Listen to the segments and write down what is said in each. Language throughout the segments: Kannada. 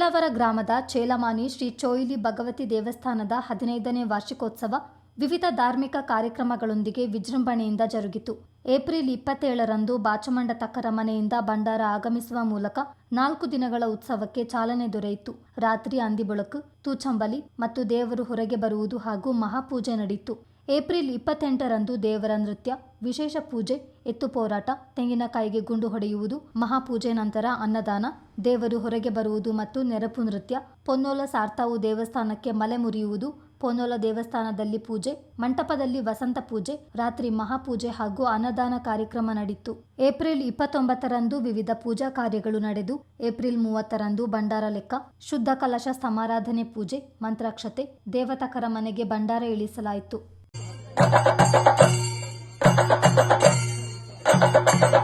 ಚೇಲಾವರ ಗ್ರಾಮದ ಚೇಲಮಾನಿ ಶ್ರೀ ಚೋಯಿಲಿ ಭಗವತಿ ದೇವಸ್ಥಾನದ ಹದಿನೈದನೇ ವಾರ್ಷಿಕೋತ್ಸವ ವಿವಿಧ ಧಾರ್ಮಿಕ ಕಾರ್ಯಕ್ರಮಗಳೊಂದಿಗೆ ವಿಜೃಂಭಣೆಯಿಂದ ಜರುಗಿತು. ಏಪ್ರಿಲ್ ಇಪ್ಪತ್ತೇಳರಂದು ಬಾಚಮಂಡ ತಕ್ಕರ ಮನೆಯಿಂದ ಭಂಡಾರ ಆಗಮಿಸುವ ಮೂಲಕ ನಾಲ್ಕು ದಿನಗಳ ಉತ್ಸವಕ್ಕೆ ಚಾಲನೆ ದೊರೆಯಿತು. ರಾತ್ರಿ ಅಂದಿಬೊಳಕು ತೂಚಂಬಲಿ ಮತ್ತು ದೇವರು ಹೊರಗೆ ಬರುವುದು ಹಾಗೂ ಮಹಾಪೂಜೆ ನಡೆಯಿತು ಏಪ್ರಿಲ್ ಇಪ್ಪತ್ತೆಂಟರಂದು ದೇವರ ನೃತ್ಯ, ವಿಶೇಷ ಪೂಜೆ, ಎತ್ತು ಪೋರಾಟ ತೆಂಗಿನಕಾಯಿಗೆ ಗುಂಡು ಹೊಡೆಯುವುದು, ಮಹಾಪೂಜೆ ನಂತರ ಅನ್ನದಾನ, ದೇವರು ಹೊರಗೆ ಬರುವುದು ಮತ್ತು ನೆರಪು ನೃತ್ಯ, ಪೊನ್ನೋಲ ಸಾರ್ಥಾವು ದೇವಸ್ಥಾನಕ್ಕೆ ಮಲೆ ಮುರಿಯುವುದು, ಪೊನ್ನೋಲ ದೇವಸ್ಥಾನದಲ್ಲಿ ಪೂಜೆ, ಮಂಟಪದಲ್ಲಿ ವಸಂತ ಪೂಜೆ, ರಾತ್ರಿ ಮಹಾಪೂಜೆ ಹಾಗೂ ಅನ್ನದಾನ ಕಾರ್ಯಕ್ರಮ ನಡೆಯಿತು ಏಪ್ರಿಲ್ ಇಪ್ಪತ್ತೊಂಬತ್ತರಂದು ವಿವಿಧ ಪೂಜಾ ಕಾರ್ಯಗಳು ನಡೆದು, ಏಪ್ರಿಲ್ ಮೂವತ್ತರಂದು ಭಂಡಾರ ಲೆಕ್ಕ, ಶುದ್ಧ ಕಲಶ ಸಮಾರಾಧನೆ ಪೂಜೆ, ಮಂತ್ರಾಕ್ಷತೆ ದೇವತಕರ ಮನೆಗೆ ಭಂಡಾರ ಇಳಿಸಲಾಯಿತು. Thank you.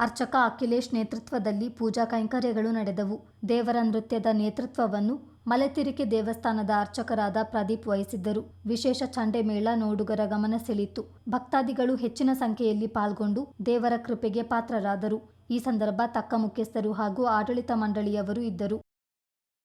ಅರ್ಚಕ ಅಖಿಲೇಶ್ ನೇತೃತ್ವದಲ್ಲಿ ಪೂಜಾ ಕೈಂಕರ್ಯಗಳು ನಡೆದವು. ದೇವರ ನೃತ್ಯದ ನೇತೃತ್ವವನ್ನು ಮಲೆತಿರಿಕೆ ದೇವಸ್ಥಾನದ ಅರ್ಚಕರಾದ ಪ್ರದೀಪ್ ವಹಿಸಿದ್ದರು. ವಿಶೇಷ ಚಂಡೆ ಮೇಳ ನೋಡುಗರ ಗಮನ ಸೆಳೆಯಿತು. ಭಕ್ತಾದಿಗಳು ಹೆಚ್ಚಿನ ಸಂಖ್ಯೆಯಲ್ಲಿ ಪಾಲ್ಗೊಂಡು ದೇವರ ಕೃಪೆಗೆ ಪಾತ್ರರಾದರು. ಈ ಸಂದರ್ಭ ತಕ್ಕ ಮುಖ್ಯಸ್ಥರು ಹಾಗೂ ಆಡಳಿತ ಮಂಡಳಿಯವರು ಇದ್ದರು.